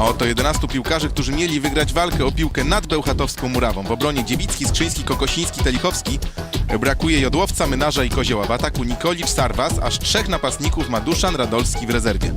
A oto 11 piłkarzy, którzy mieli wygrać walkę o piłkę nad Bełchatowską murawą. W obronie Dziewicki, Skrzyński, Kokosiński, Telichowski. Brakuje Jodłowca, Mynarza i Kozioła. W ataku Nikolicz, Sarwas, aż trzech napastników ma Duszan Radolski w rezerwie.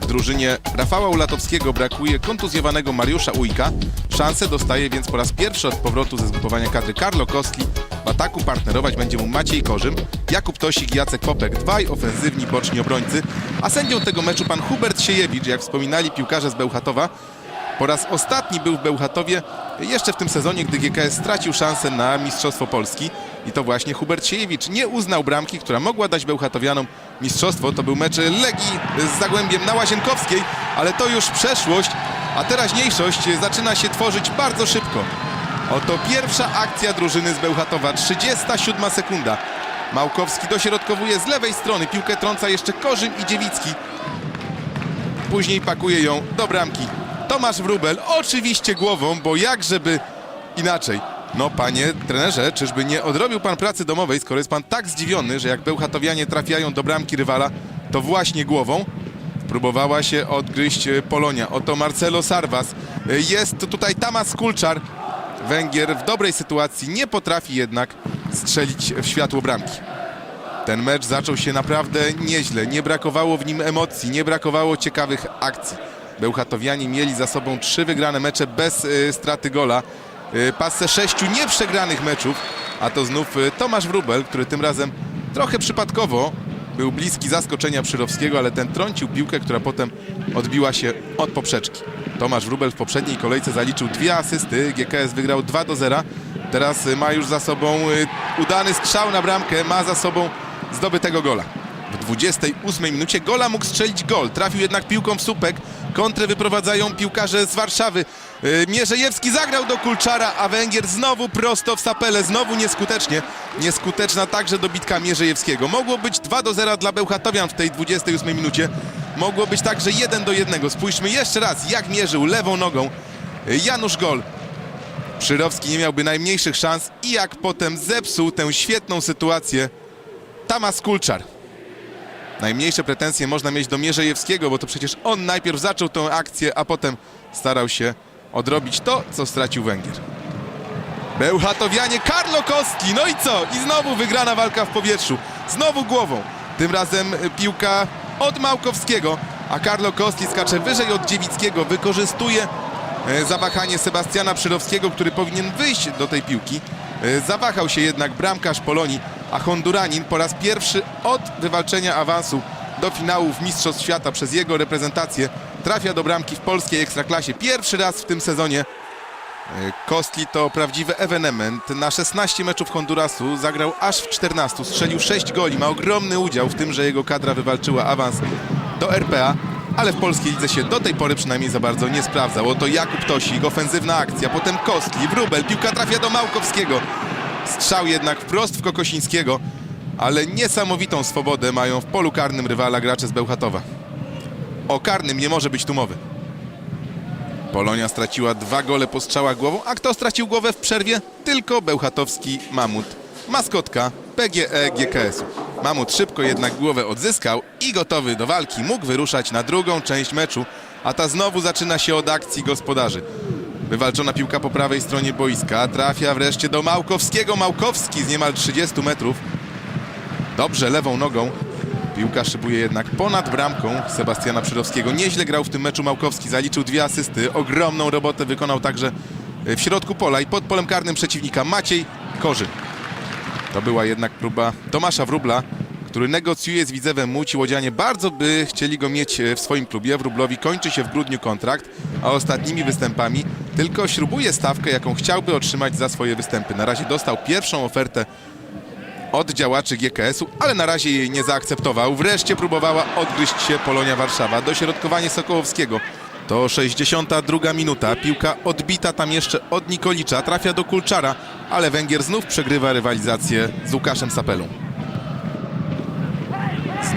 W drużynie Rafała Ulatowskiego brakuje kontuzjowanego Mariusza Ujka. Szansę dostaje więc po raz pierwszy od powrotu ze zgrupowania kadry Karlo Kostli. W ataku partnerować będzie mu Maciej Korzym, Jakub Tosik i Jacek Popek, dwaj ofensywni boczni obrońcy. A sędzią tego meczu pan Hubert Siejewicz, jak wspominali piłkarze z Bełchatowa. Po raz ostatni był w Bełchatowie jeszcze w tym sezonie, gdy GKS stracił szansę na Mistrzostwo Polski. I to właśnie Hubert Siejewicz nie uznał bramki, która mogła dać Bełchatowianom mistrzostwo. To był mecz Legii z Zagłębiem na Łazienkowskiej, ale to już przeszłość, a teraźniejszość zaczyna się tworzyć bardzo szybko. Oto pierwsza akcja drużyny z Bełchatowa, 37 sekunda. Małkowski dośrodkowuje z lewej strony, piłkę trąca jeszcze Korzym i Dziewicki. Później pakuje ją do bramki. Tomasz Wróbel, oczywiście głową, bo jak żeby inaczej. No panie trenerze, czyżby nie odrobił pan pracy domowej, skoro jest pan tak zdziwiony, że jak Bełchatowianie trafiają do bramki rywala, to właśnie głową? Próbowała się odgryźć e, Polonia. Oto Marcelo Sarwas. E, Jest tutaj Tamas Kulczar. Węgier w dobrej sytuacji nie potrafi jednak strzelić w światło bramki. Ten mecz zaczął się naprawdę nieźle. Nie brakowało w nim emocji, nie brakowało ciekawych akcji. Bełchatowianie mieli za sobą trzy wygrane mecze bez y, straty gola. Y, sześciu nieprzegranych meczów, a to znów y, Tomasz Wróbel, który tym razem trochę przypadkowo był bliski zaskoczenia Przyrowskiego, ale ten trącił piłkę, która potem odbiła się od poprzeczki. Tomasz Wróbel w poprzedniej kolejce zaliczył dwie asysty, GKS wygrał 2 do 0. Teraz y, ma już za sobą y, udany strzał na bramkę, ma za sobą zdobytego gola. W 28 minucie gola mógł strzelić gol. Trafił jednak piłką w słupek. Kontrę wyprowadzają piłkarze z Warszawy. Yy, Mierzejewski zagrał do Kulczara, a Węgier znowu prosto w sapele. Znowu nieskutecznie. Nieskuteczna także dobitka Mierzejewskiego. Mogło być 2 do 0 dla Bełchatowian w tej 28 minucie. Mogło być także 1 do 1. Spójrzmy jeszcze raz, jak mierzył lewą nogą Janusz Gol. Przyrowski nie miałby najmniejszych szans i jak potem zepsuł tę świetną sytuację Tamas Kulczar. Najmniejsze pretensje można mieć do Mierzejewskiego, bo to przecież on najpierw zaczął tę akcję, a potem starał się odrobić to, co stracił Węgier. Bełchatowianie Karlo Kostki, no i co? I znowu wygrana walka w powietrzu. Znowu głową. Tym razem y, piłka od Małkowskiego, a Karlo Kostki skacze wyżej od Dziewickiego. Wykorzystuje e, zawahanie Sebastiana Przyrowskiego, który powinien wyjść do tej piłki. E, Zawahał się jednak bramkarz Polonii, a Honduranin po raz pierwszy od wywalczenia awansu do finałów Mistrzostw Świata przez jego reprezentację trafia do bramki w polskiej ekstraklasie. Pierwszy raz w tym sezonie E, Kostli to prawdziwy ewenement. Na 16 meczów Hondurasu zagrał aż w 14. Strzelił 6 goli. Ma ogromny udział w tym, że jego kadra wywalczyła awans do RPA, ale w polskiej lidze się do tej pory przynajmniej za bardzo nie sprawdzał. Oto Jakub Tosik, ofensywna akcja, potem Kostli, Wróbel, piłka trafia do Małkowskiego. Strzał jednak wprost w Kokosińskiego, ale niesamowitą swobodę mają w polu karnym rywala gracze z Bełchatowa. O karnym nie może być tu mowy. Polonia straciła dwa gole po strzałach głową, a kto stracił głowę w przerwie? Tylko bełchatowski Mamut, maskotka PGE GKS-u. Mamut szybko jednak głowę odzyskał i gotowy do walki mógł wyruszać na drugą część meczu, a ta znowu zaczyna się od akcji gospodarzy. Wywalczona piłka po prawej stronie boiska trafia wreszcie do Małkowskiego. Małkowski z niemal 30 metrów. Dobrze lewą nogą. Piłka szybuje jednak ponad bramką Sebastiana Przyrowskiego. Nieźle grał w tym meczu Małkowski, zaliczył dwie asysty. Ogromną robotę wykonał także w środku pola i pod polem karnym przeciwnika Maciej Korzyn. To była jednak próba Tomasza Wróbla, który negocjuje z Widzewem Łódź. Łodzianie bardzo by chcieli go mieć w swoim klubie. Wróblowi kończy się w grudniu kontrakt, a ostatnimi występami tylko śrubuje stawkę, jaką chciałby otrzymać za swoje występy. Na razie dostał pierwszą ofertę od działaczy GKS-u, ale na razie jej nie zaakceptował. Wreszcie próbowała odgryźć się Polonia Warszawa. Dośrodkowanie Sokołowskiego. To 62 minuta. Piłka odbita tam jeszcze od Nikolicza. Trafia do Kulczara, ale Węgier znów przegrywa rywalizację z Łukaszem Sapelą.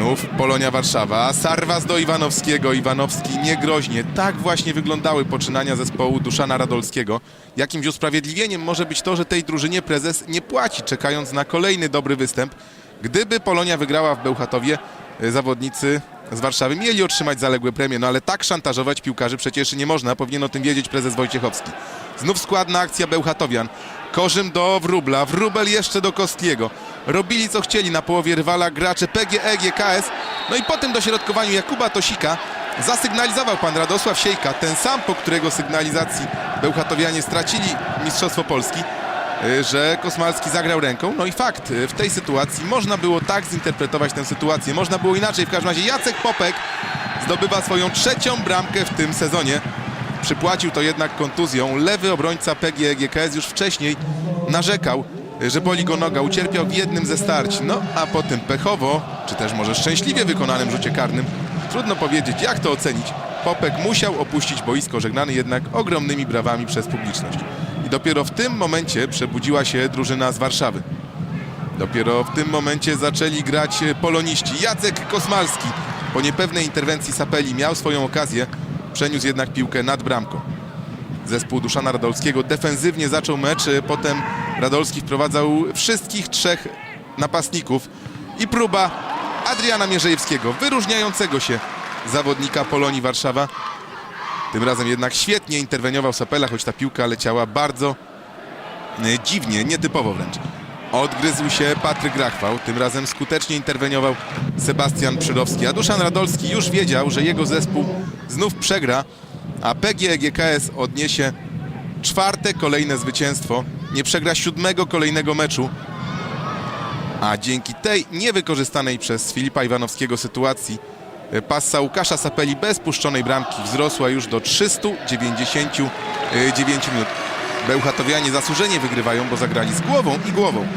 Znów Polonia Warszawa. Sarwas do Iwanowskiego. Iwanowski niegroźnie. Tak właśnie wyglądały poczynania zespołu Duszana Radolskiego. Jakimś usprawiedliwieniem może być to, że tej drużynie prezes nie płaci, czekając na kolejny dobry występ. Gdyby Polonia wygrała w Bełchatowie, e, zawodnicy z Warszawy mieli otrzymać zaległe premie, no ale tak szantażować piłkarzy przecież nie można, powinien o tym wiedzieć prezes Wojciechowski. Znów składna akcja Bełchatowian. Korzym do Wróbla, Wróbel jeszcze do Kostliego. Robili co chcieli na połowie rywala gracze PGE, GKS. No i po tym dośrodkowaniu Jakuba Tosika zasygnalizował pan Radosław Siejka, ten sam, po którego sygnalizacji Bełchatowianie stracili Mistrzostwo Polski, y, że Kosmalski zagrał ręką. No i fakt, y, w tej sytuacji można było tak zinterpretować tę sytuację, można było inaczej. W każdym razie Jacek Popek zdobywa swoją trzecią bramkę w tym sezonie. Przypłacił to jednak kontuzją. Lewy obrońca PGE GKS już wcześniej narzekał, że boli go noga. Ucierpiał w jednym ze starć. No a potem pechowo, czy też może szczęśliwie wykonanym rzucie karnym, trudno powiedzieć jak to ocenić. Popek musiał opuścić boisko, żegnany jednak ogromnymi brawami przez publiczność. I dopiero w tym momencie przebudziła się drużyna z Warszawy. Dopiero w tym momencie zaczęli grać poloniści. Jacek Kosmalski po niepewnej interwencji Sapeli miał swoją okazję, przeniósł jednak piłkę nad bramką. Zespół Duszana Radolskiego defensywnie zaczął mecz, potem Radolski wprowadzał wszystkich trzech napastników i próba Adriana Mierzejewskiego, wyróżniającego się zawodnika Polonii Warszawa. Tym razem jednak świetnie interweniował Sapela, choć ta piłka leciała bardzo e, dziwnie, nietypowo wręcz. Odgryzł się Patryk Rachwał, tym razem skutecznie interweniował Sebastian Przydowski, a Duszan Radolski już wiedział, że jego zespół znów przegra, a PGE GKS odniesie czwarte kolejne zwycięstwo, nie przegra siódmego kolejnego meczu, a dzięki tej niewykorzystanej przez Filipa Iwanowskiego sytuacji e, pasa Łukasza Sapeli bez puszczonej bramki wzrosła już do 399 minut. Bełchatowianie zasłużenie wygrywają, bo zagrali z głową i głową.